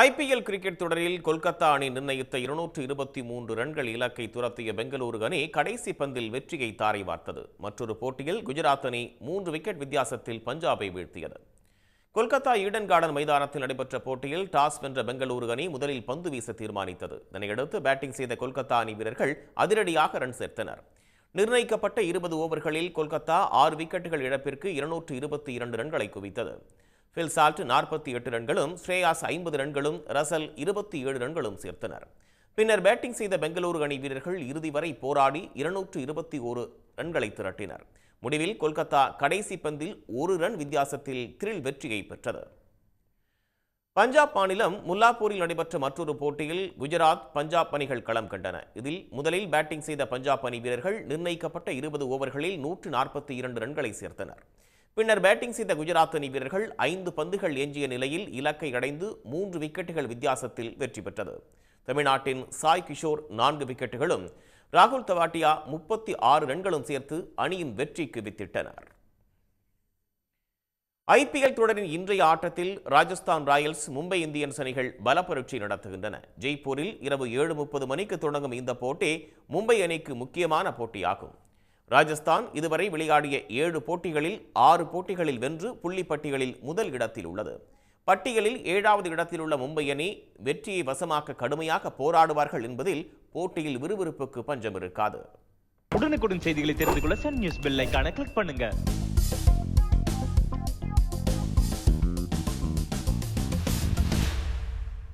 IPL cricket தொடரில் கொல்கத்தா அணி நிர்ணயித்த இருநூற்று இருபத்தி மூன்று ரன்கள் இலக்கை துரத்திய பெங்களூரு அணி கடைசி பந்தில் வெற்றியை தாரை வார்த்தது. மற்றொரு போட்டியில் குஜராத் அணி மூன்று விக்கெட் வித்தியாசத்தில் பஞ்சாபை வீழ்த்தியது. கொல்கத்தா ஈடன் கார்டன் மைதானத்தில் நடைபெற்ற போட்டியில் டாஸ் வென்ற பெங்களூரு அணி முதலில் பந்து வீச தீர்மானித்தது. இதனையடுத்து பேட்டிங் செய்த கொல்கத்தா அணி வீரர்கள் அதிரடியாக ரன் சேர்த்தனர். நிர்ணயிக்கப்பட்ட இருபது ஓவர்களில் கொல்கத்தா ஆறு விக்கெட்டுகள் இழப்பிற்கு இருநூற்று இருபத்தி இரண்டு ரன்களை குவித்தது. ஃபில் சால்ட் நாற்பத்தி எட்டு ரன்களும் ஸ்ரேயாஸ் ஐம்பது ரன்களும் ரசல் இருபத்தி ஏழு ரன்களும் சேர்த்தனர். பின்னர் பேட்டிங் செய்த பெங்களூரு அணி வீரர்கள் இறுதி வரை போராடி இருநூற்று இருபத்தி ஓரு ரன்களை திரட்டினர். முடிவில் கொல்கத்தா கடைசி பந்தில் ஒரு ரன் வித்தியாசத்தில் த்ரில் வெற்றியை பெற்றது. பஞ்சாப் மாநிலம் முல்லாப்பூரில் நடைபெற்ற மற்றொரு போட்டியில் குஜராத் பஞ்சாப் அணிகள் களம் கண்டன. இதில் முதலில் பேட்டிங் செய்த பஞ்சாப் அணி வீரர்கள் நிர்ணயிக்கப்பட்ட இருபது ஓவர்களில் நூற்று நாற்பத்தி இரண்டு ரன்களை சேர்த்தனர். பின்னர் பேட்டிங் செய்த குஜராத் அணி வீரர்கள் ஐந்து பந்துகள் எஞ்சிய நிலையில் இலக்கை அடைந்து மூன்று விக்கெட்டுகள் வித்தியாசத்தில் வெற்றி பெற்றது. தமிழ்நாட்டின் சாய் கிஷோர் நான்கு விக்கெட்டுகளும் ராகுல் தவாட்டியா முப்பத்தி ஆறு ரன்களும் சேர்த்து அணியின் வெற்றிக்கு வித்திட்டனர். ஐபிஎல் தொடரின் இன்றைய ஆட்டத்தில் ராஜஸ்தான் ராயல்ஸ் மும்பை இந்தியன்ஸ் அணிகள் பலப்பரட்சி நடத்துகின்றன. ஜெய்ப்பூரில் இரவு ஏழு முப்பது மணிக்கு தொடங்கும் இந்த போட்டி மும்பை அணிக்கு முக்கியமான போட்டியாகும். ராஜஸ்தான் இதுவரை விளையாடிய ஏழு போட்டிகளில் ஆறு போட்டிகளில் வென்று புள்ளி பட்டியலில் முதல் இடத்தில் உள்ளது. பட்டியலில் ஏழாவது இடத்தில் உள்ள மும்பை அணி வெற்றியை வசமாக்க கடுமையாக போராடுவார்கள் என்பதில் போட்டியில் விறுவிறுப்புக்கு பஞ்சம் இருக்காது. உடனுக்குடன் செய்திகளை தெரிந்து கொள்ள சன் நியூஸ் பெல் கிளிக் பண்ணுங்க.